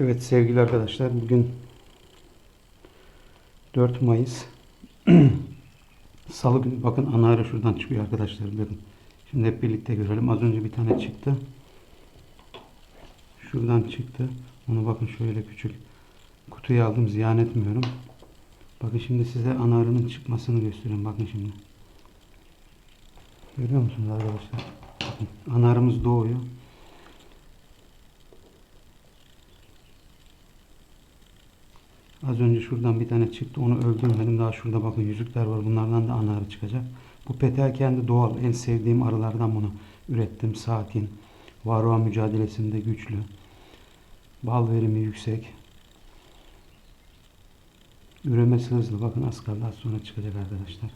Evet sevgili arkadaşlar bugün 4 Mayıs Salı günü bakın ana arı şuradan çıkıyor arkadaşlar bakın. Şimdi hep birlikte görelim. Az önce bir tane çıktı. Şuradan çıktı. Onu bakın şöyle küçük kutuya aldım. Ziyan etmiyorum. Bakın şimdi size ana arının çıkmasını göstereyim. Bakın şimdi. Görüyor musunuz arkadaşlar? Bakın ana arımız doğuyor. Az önce şuradan bir tane çıktı. Onu öldürmedim. Daha şurada bakın yüzükler var. Bunlardan da ana arı çıkacak. Bu peteği kendi doğal. En sevdiğim arılardan bunu ürettim. Sakin. Varroa mücadelesinde güçlü. Bal verimi yüksek. Üremesi hızlı. Bakın az kaldı. Az sonra çıkacak arkadaşlar.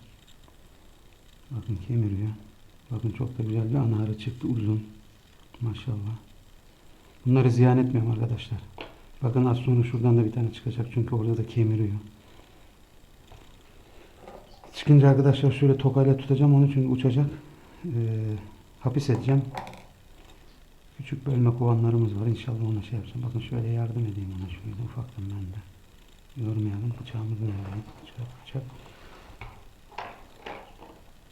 Bakın kemiriyor. Bakın çok da güzel bir ana arı çıktı. Uzun. Maşallah. Bunları ziyan etmiyorum arkadaşlar. Bakın az sonra şuradan da bir tane çıkacak. Çünkü orada da kemiriyor. Çıkınca arkadaşlar şöyle tokayla tutacağım onu çünkü uçacak. Ee, hapis edeceğim. Küçük bölme kovanlarımız var. İnşallah ona şey yapacağım. Bakın şöyle yardım edeyim ona şöyle ufaktan ben de. Yormayalım. Bıçağımızı nerede? Bıçak, bıçak.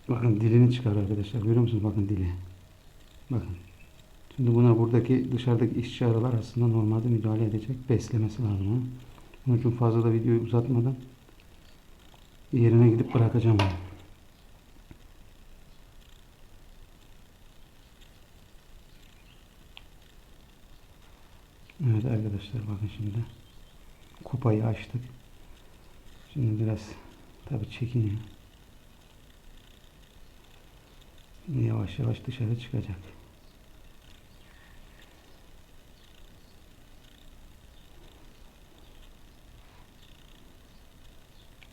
Bakın dilini çıkar arkadaşlar. Görüyor musunuz? Bakın dili. Bakın. Şimdi buna buradaki dışarıdaki işçi arılar aslında normalde müdahale edecek. Beslemesi lazım onu. Onun için fazla da videoyu uzatmadan yerine gidip bırakacağım onu. Evet arkadaşlar bakın şimdi kupayı açtık. Şimdi biraz tabi çekiniyor. Yavaş yavaş dışarı çıkacak.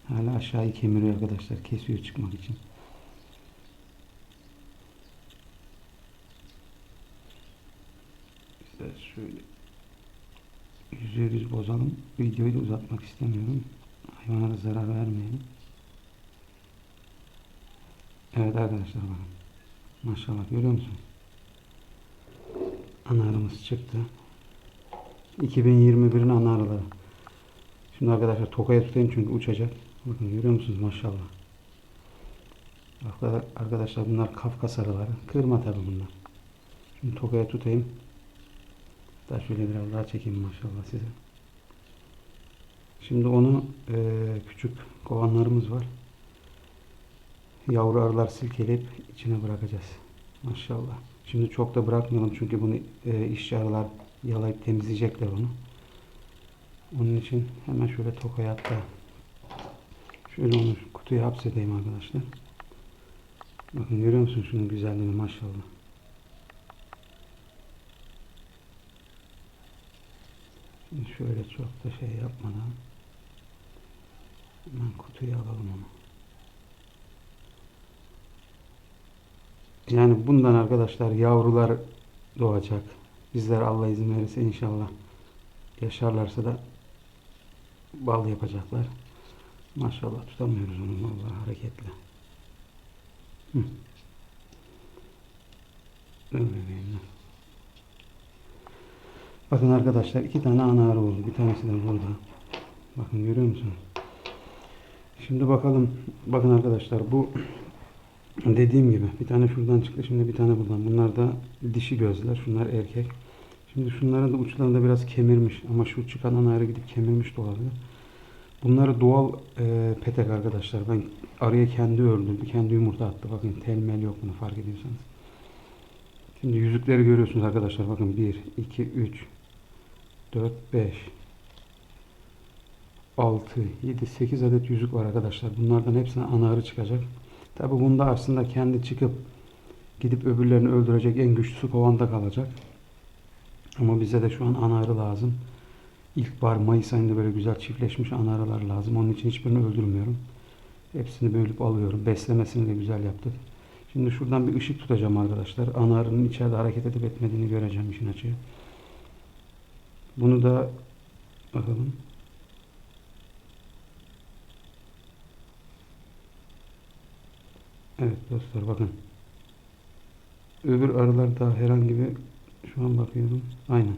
Hala aşağıyı kemiriyor arkadaşlar. Kesiyor çıkmak için. Güzel şöyle yüzde yüz bozalım. Videoyu da uzatmak istemiyorum. Hayvanlara zarar vermeyelim. Evet arkadaşlar bakın. Maşallah görüyor musun? Anarımız çıktı. 2021'in ana arıları. Şimdi arkadaşlar tokaya tutayım çünkü uçacak. Bakın görüyor musunuz maşallah. Arkada- Arkadaşlar bunlar Kafkas arıları. Kırma tabi bunlar. Şimdi tokaya tutayım. Daha şöyle biraz daha çekeyim maşallah size. Şimdi onu eee, küçük kovanlarımız var. Yavru arılar silkeleyip içine bırakacağız. Maşallah. Şimdi çok da bırakmayalım çünkü bunu eee işçi arılar yalayıp temizleyecekler onu. Onun için hemen şöyle tokaya hatta şöyle onu kutuya hapsedeyim arkadaşlar. Bakın görüyor musun şunun güzelliğini maşallah. Şimdi şöyle çok da şey yapmadan hemen kutuya alalım onu. Yani bundan arkadaşlar yavrular doğacak. Bizler Allah izin verirse inşallah yaşarlarsa da bal yapacaklar. Maşallah tutamıyoruz onu vallahi hareketli. Hı. Öyle bebeğim. Bakın arkadaşlar iki tane ana arı oldu. Bir tanesi de burada. Bakın görüyor musunuz? Şimdi bakalım. Bakın arkadaşlar bu dediğim gibi bir tane şuradan çıktı. Şimdi bir tane buradan. Bunlar da dişi gözler. Şunlar erkek. Şimdi şunların da uçlarında biraz kemirmiş. Ama şu çıkan ana gidip kemirmiş de olabilir. Bunları doğal e, petek arkadaşlar. Ben arıya kendi öldürdü. Kendi yumurta attı. Bakın telmel yok bunu fark ediyorsanız. Şimdi yüzükleri görüyorsunuz arkadaşlar. Bakın 1, 2, 3, 4, 5, 6, 7, 8 adet yüzük var arkadaşlar. Bunlardan hepsine ana çıkacak. Tabi bunda aslında kendi çıkıp gidip öbürlerini öldürecek en güçlüsü kovanda kalacak. Ama bize de şu an ana arı lazım. İlkbahar Mayıs ayında böyle güzel çiftleşmiş ana arılar lazım. Onun için hiçbirini öldürmüyorum. Hepsini bölüp alıyorum. Beslemesini de güzel yaptık. Şimdi şuradan bir ışık tutacağım arkadaşlar. Ana arının içeride hareket edip etmediğini göreceğim işin açığı. Bunu da bakalım. Evet dostlar bakın. Öbür arılarda herhangi bir şu an bakıyorum. Aynen.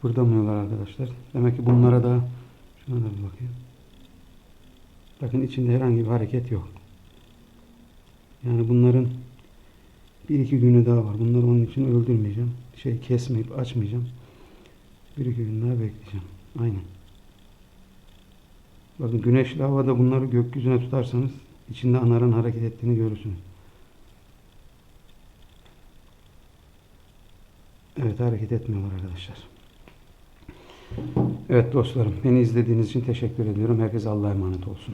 Kıpırdamıyorlar arkadaşlar. Demek ki bunlara da şuna da bir bakayım. Bakın içinde herhangi bir hareket yok. Yani bunların bir iki günü daha var. Bunları onun için öldürmeyeceğim. Şey kesmeyip açmayacağım. Bir iki gün daha bekleyeceğim. Aynen. Bakın güneşli havada bunları gökyüzüne tutarsanız içinde anarın hareket ettiğini görürsünüz. Evet hareket etmiyorlar arkadaşlar. Evet dostlarım beni izlediğiniz için teşekkür ediyorum. Herkese Allah'a emanet olsun.